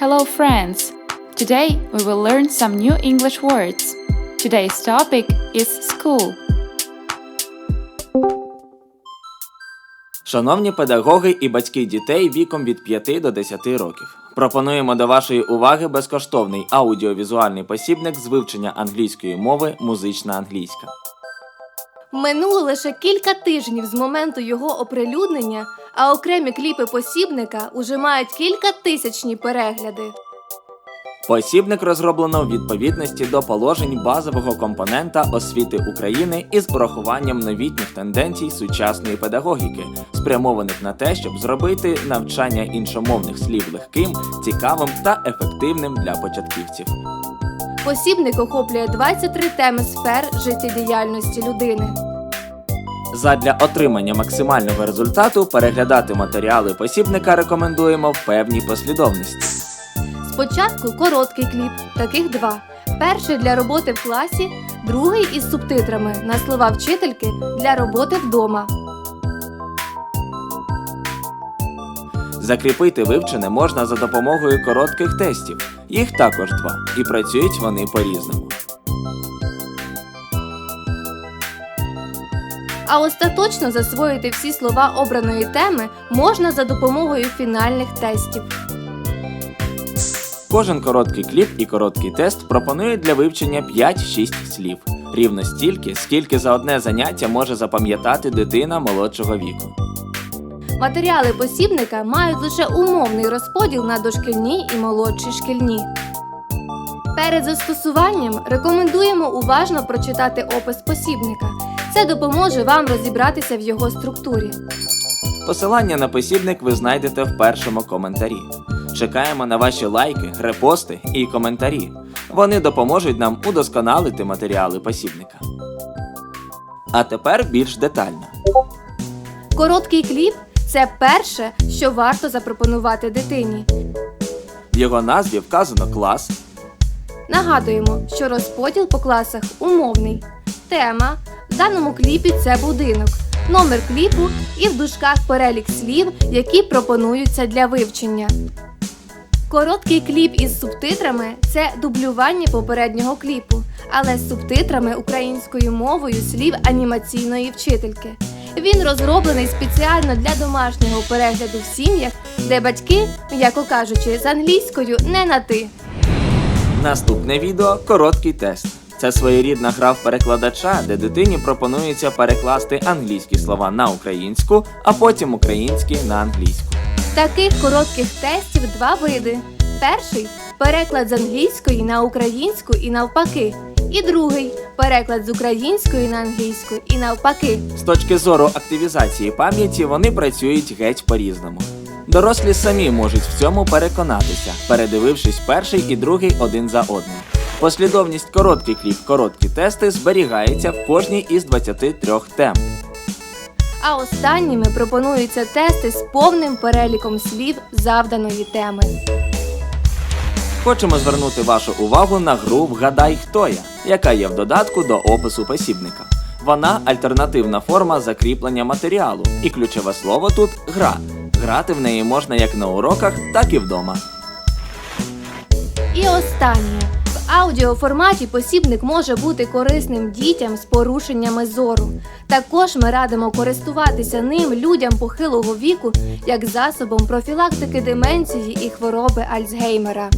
Hello, friends! Today we will learn some new English words. Today's topic is school. Шановні педагоги і батьки дітей віком від 5 до 10 років. Пропонуємо до вашої уваги безкоштовний аудіовізуальний посібник з вивчення англійської мови Музична англійська. Минуло лише кілька тижнів з моменту його оприлюднення, а окремі кліпи посібника уже мають кілька тисячні перегляди. Посібник розроблено в відповідності до положень базового компонента освіти України із урахуванням новітніх тенденцій сучасної педагогіки, спрямованих на те, щоб зробити навчання іншомовних слів легким, цікавим та ефективним для початківців. Посібник охоплює 23 теми сфер життєдіяльності людини. Задля отримання максимального результату переглядати матеріали посібника рекомендуємо в певній послідовності. Спочатку короткий кліп, таких два. Перший для роботи в класі, другий із субтитрами на слова вчительки для роботи вдома. Закріпити вивчене можна за допомогою коротких тестів. Їх також два, і працюють вони по-різному. А остаточно засвоїти всі слова обраної теми можна за допомогою фінальних тестів. Кожен короткий кліп і короткий тест пропонують для вивчення 5-6 слів. Рівно стільки, скільки за одне заняття може запам'ятати дитина молодшого віку. Матеріали посібника мають лише умовний розподіл на дошкільні і молодші шкільні. Перед застосуванням рекомендуємо уважно прочитати опис посібника. Це допоможе вам розібратися в його структурі. Посилання на посібник ви знайдете в першому коментарі. Чекаємо на ваші лайки, репости і коментарі. Вони допоможуть нам удосконалити матеріали посібника. А тепер більш детально. Короткий кліп це перше, що варто запропонувати дитині. В його назві вказано клас, Нагадуємо, що розподіл по класах умовний. Тема в даному кліпі це будинок, номер кліпу і в дужках перелік слів, які пропонуються для вивчення. Короткий кліп із субтитрами це дублювання попереднього кліпу, але з субтитрами українською мовою слів анімаційної вчительки. Він розроблений спеціально для домашнього перегляду в сім'ях, де батьки, м'яко кажучи, з англійською не на ти. Наступне відео короткий тест. Це своєрідна гра в перекладача, де дитині пропонується перекласти англійські слова на українську, а потім українські на англійську. Таких коротких тестів два види. Перший переклад з англійської на українську і навпаки. І другий переклад з української на англійську і навпаки. З точки зору активізації пам'яті вони працюють геть по-різному. Дорослі самі можуть в цьому переконатися, передивившись перший і другий один за одним. Послідовність короткий кліп, короткі тести зберігається в кожній із 23 тем. А останніми пропонуються тести з повним переліком слів завданої теми. Хочемо звернути вашу увагу на гру Вгадай, хто я, яка є в додатку до опису посібника. Вона альтернативна форма закріплення матеріалу, і ключове слово тут гра. Грати в неї можна як на уроках, так і вдома. І останнє. Аудіоформаті посібник може бути корисним дітям з порушеннями зору. Також ми радимо користуватися ним людям похилого віку як засобом профілактики деменції і хвороби Альцгеймера.